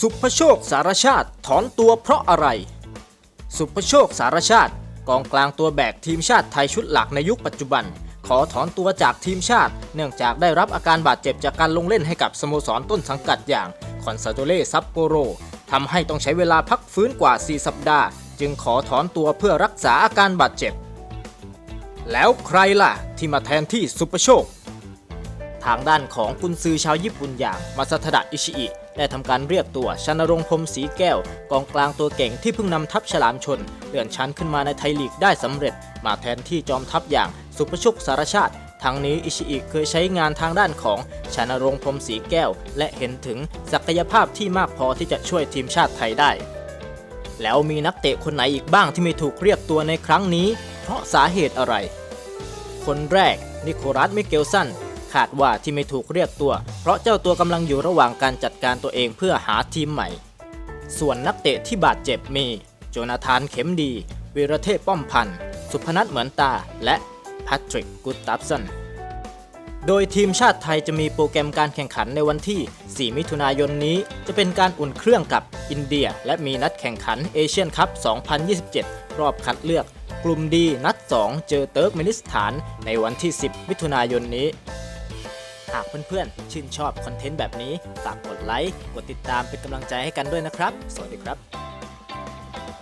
สุภโชคสารชาติถอนตัวเพราะอะไร สุภโชคสารชาติ กองกลางตัวแบกทีมชาติไทยชุดหลักในยุคปัจจุบัน ขอถอนตัวจากทีมชาติ เนื่องจากได้รับอาการบาดเจ็บจากการลงเล่นให้กับสโมสรต้นสังกัดอย่างคอนซาโดเล่ซัปโปโรทำให้ต้องใช้เวลาพักฟื้นกว่า 4 สัปดาห์ จึงขอถอนตัวเพื่อรักษาอาการบาดเจ็บ แล้วใครล่ะที่มาแทนที่สุภโชค ทางด้านของกุนซือชาวญี่ปุ่นอย่างมาซาทดะอิชิอิได้ทำการเรียกตัวชนรงพรมศรีแก้ว กองกลางตัวเก่งที่เพิ่งนำทัพฉลามชนเลื่อนชั้นขึ้นมาในไทยลีกได้สำเร็จ มาแทนที่จอมทัพอย่างสุภชุกสารชาติทั้งนี้อิชิอิเคยใช้งานทางด้านของชนรงพรมศรีแก้ว และเห็นถึงศักยภาพที่มากพอที่จะช่วยทีมชาติไทยได้ แล้วมีนักเตะคนไหนอีกบ้างที่ไม่ถูกเรียกตัวในครั้งนี้ เพราะสาเหตุอะไร คนแรกนิโคลัสมิเกลสัน คาดว่าที่ไม่ถูกเรียกตัว เพราะเจ้าตัวกำลังอยู่ระหว่างการจัดการตัวเองเพื่อหาทีมใหม่ ส่วนนักเตะที่บาดเจ็บมี โจนาธานเข็มดีวีรเทพป้อมพันธ์สุพนัทเหมือนตา และแพทริกกุตตับสันโดยทีมชาติไทยจะมีโปรแกรมการแข่งขันในวันที่ 4 มิถุนายนนี้ จะเป็นการอุ่นเครื่องกับอินเดีย และมีนัดแข่งขันเอเชียนคัพ 2027 รอบคัดเลือก กลุ่มดีนัด 2 เจอเติร์กเมนิสถานในวันที่ 10 มิถุนายนนี้ หากเพื่อนๆ ชื่นชอบคอนเทนต์แบบนี้ ฝากกดไลค์ กดติดตามเป็นกำลังใจให้กันด้วยนะครับ สวัสดีครับ